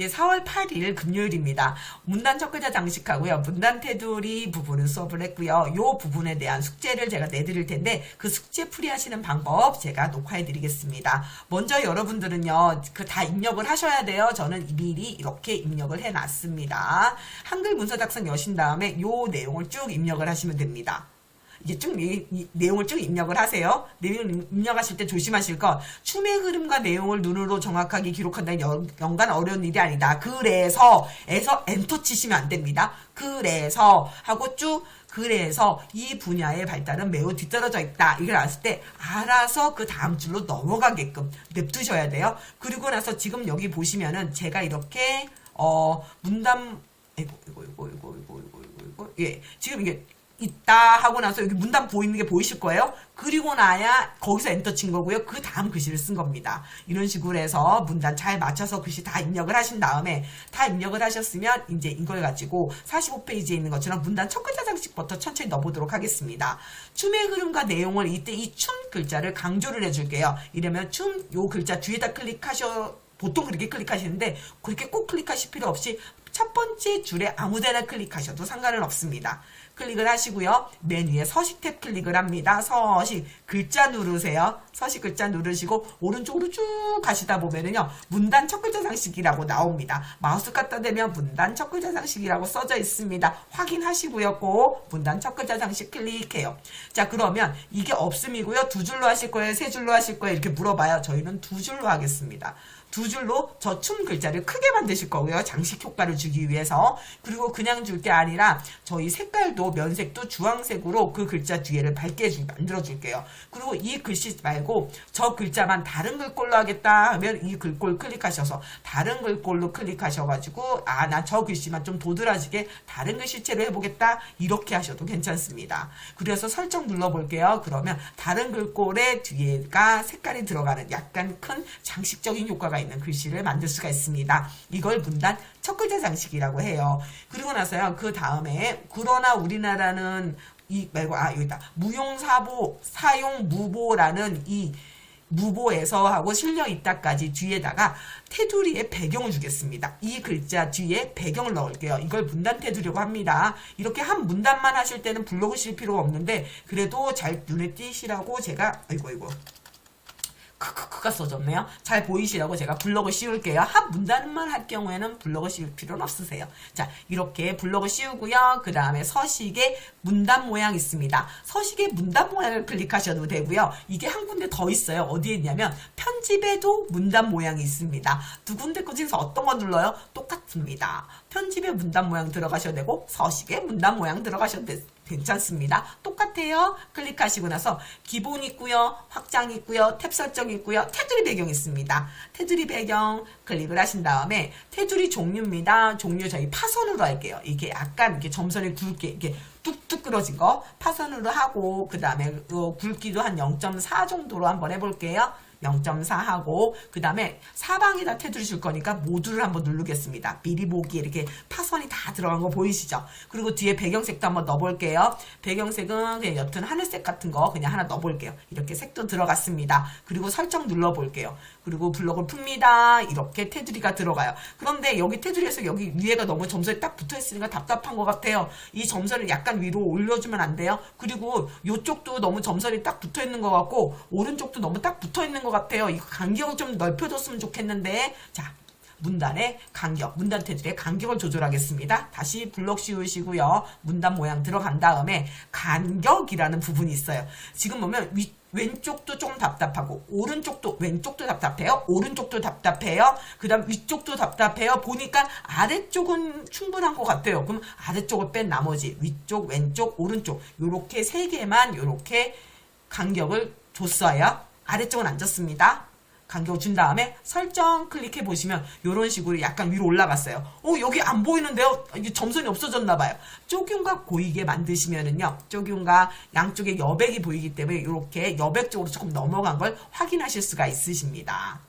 예, 4월 8일 금요일입니다. 문단 첫 글자 장식하고요. 문단 테두리 부분은 수업을 했고요. 요 부분에 대한 숙제를 제가 내드릴 텐데 그 숙제 풀이하시는 방법 제가 녹화해 드리겠습니다. 먼저 여러분들은요. 그 다 입력을 하셔야 돼요. 저는 미리 이렇게 입력을 해 놨습니다. 한글 문서 작성 여신 다음에 요 내용을 쭉 입력을 하시면 됩니다. 이제 쭉 이, 내용을 쭉 입력을 하세요. 내용을 입력하실 때 조심하실 것. 춤의 흐름과 내용을 눈으로 정확하게 기록한다는 연, 연간 어려운 일이 아니다. 그래서 에서 엔터 치시면 안 됩니다. 그래서 하고 쭉 그래서 이 분야의 발달은 매우 뒤떨어져 있다. 이걸 알았을 때 알아서 그 다음 줄로 넘어가게끔 냅두셔야 돼요. 그리고 나서 지금 여기 보시면은 제가 이렇게 어 문담 이거 이거 이거 이거 이거 이거 이거 예 지금 이게 있다 하고 나서 여기 문단 보이는 게 보이실 거예요. 그리고 나야 거기서 엔터 친 거고요. 그 다음 글씨를 쓴 겁니다. 이런 식으로 해서 문단 잘 맞춰서 글씨 다 입력을 하신 다음에 다 입력을 하셨으면 이제 이걸 가지고 45페이지에 있는 것처럼 문단 첫 글자 장식부터 천천히 넣어보도록 하겠습니다. 춤의 흐름과 내용을 이때 이 춤 글자를 강조를 해줄게요. 이러면 춤 요 글자 뒤에다 클릭하셔 보통 그렇게 클릭하시는데 그렇게 꼭 클릭하실 필요 없이 첫 번째 줄에 아무데나 클릭하셔도 상관은 없습니다. 클릭을 하시고요. 맨 위에 서식 탭 클릭을 합니다. 서식 글자 누르세요. 서식 글자 누르시고 오른쪽으로 쭉 가시다 보면은요. 문단 첫 글자 장식이라고 나옵니다. 마우스 갖다 대면 문단 첫 글자 장식이라고 써져 있습니다. 확인하시고요. 꼭 문단 첫 글자 장식 클릭해요. 자 그러면 이게 없음이고요. 두 줄로 하실 거예요? 세 줄로 하실 거예요? 이렇게 물어봐요. 저희는 두 줄로 하겠습니다. 두 줄로 저춤 글자를 크게 만드실 거고요. 장식 효과를 주기 위해서. 그리고 그냥 줄 게 아니라 저희 색깔도 면색도 주황색으로 그 글자 뒤에를 밝게 주- 만들어 줄게요. 그리고 이 글씨 말고 저 글자만 다른 글꼴로 하겠다 하면 이 글꼴 클릭하셔서 다른 글꼴로 클릭하셔가지고 아 나 저 글씨만 좀 도드라지게 다른 글씨체로 해보겠다 이렇게 하셔도 괜찮습니다. 그래서 설정 눌러볼게요. 그러면 다른 글꼴의 뒤에가 색깔이 들어가는 약간 큰 장식적인 효과가 있는 글씨를 만들 수가 있습니다. 이걸 문단 첫 글자 장식이라고 해요. 그리고 나서요. 그 다음에 그러나 우리 나라는 이 말고 아 여기다 무용사보 사용 무보라는 이 무보에서 하고 실려 있다까지 뒤에다가 테두리에 배경을 주겠습니다. 이 글자 뒤에 배경을 넣을게요. 이걸 문단 테두리라고 합니다. 이렇게 한 문단만 하실 때는 블로그 실 필요가 없는데 그래도 잘 눈에 띄시라고 제가 아이고 아이고 크크크가 써졌네요. 잘 보이시라고 제가 블럭을 씌울게요. 한 문단만 할 경우에는 블럭을 씌울 필요는 없으세요. 자, 이렇게 블럭을 씌우고요. 그 다음에 서식에 문단 모양 있습니다. 서식에 문단 모양을 클릭하셔도 되고요. 이게 한 군데 더 있어요. 어디에 있냐면 편집에도 문단 모양이 있습니다. 두 군데 거 중에서 어떤 거 눌러요? 똑같 습니다. 편집에 문단 모양 들어가셔도 되고 서식에 문단 모양 들어가셔도 되, 괜찮습니다. 똑같아요. 클릭하시고 나서 기본 있고요. 확장 있고요. 탭 설정 있고요. 테두리 배경 있습니다. 테두리 배경 클릭을 하신 다음에 테두리 종류입니다. 종류 저희 파선으로 할게요. 이게 약간 이렇게 점선이 굵게 이렇게 뚝뚝 끊어진 거 파선으로 하고 그 다음에 굵기도 한 0.4 정도로 한번 해볼게요. 0.4 하고 그 다음에 사방에다 테두리 줄 거니까 모두를 한번 누르겠습니다. 미리 보기에 이렇게 파선이 다 들어간 거 보이시죠? 그리고 뒤에 배경색도 한번 넣어볼게요. 배경색은 그냥 옅은 하늘색 같은 거 그냥 하나 넣어볼게요. 이렇게 색도 들어갔습니다. 그리고 설정 눌러볼게요. 그리고 블럭을 풉니다. 이렇게 테두리가 들어가요. 그런데 여기 테두리에서 여기 위에가 너무 점선이 딱 붙어있으니까 답답한 것 같아요. 이 점선을 약간 위로 올려주면 안 돼요. 그리고 이쪽도 너무 점선이 딱 붙어있는 것 같고 오른쪽도 너무 딱 붙어있는 것 같아요. 이거 간격을 좀 넓혀줬으면 좋겠는데 자 문단의 간격, 문단 테두리의 간격을 조절하겠습니다. 다시 블럭 씌우시고요. 문단 모양 들어간 다음에 간격이라는 부분이 있어요. 지금 보면 위, 왼쪽도 조금 답답하고 오른쪽도 왼쪽도 답답해요. 오른쪽도 답답해요. 그 다음 위쪽도 답답해요. 보니까 아래쪽은 충분한 것 같아요. 그럼 아래쪽을 뺀 나머지 위쪽, 왼쪽, 오른쪽 요렇게 세 개만 요렇게 간격을 줬어요. 아래쪽은 안 줬습니다. 간격을 준 다음에 설정 클릭해 보시면 이런 식으로 약간 위로 올라갔어요. 어 여기 안 보이는데요? 점선이 없어졌나 봐요. 쪼균각 보이게 만드시면은요. 쪼균각 양쪽에 여백이 보이기 때문에 이렇게 여백 쪽으로 조금 넘어간 걸 확인하실 수가 있으십니다.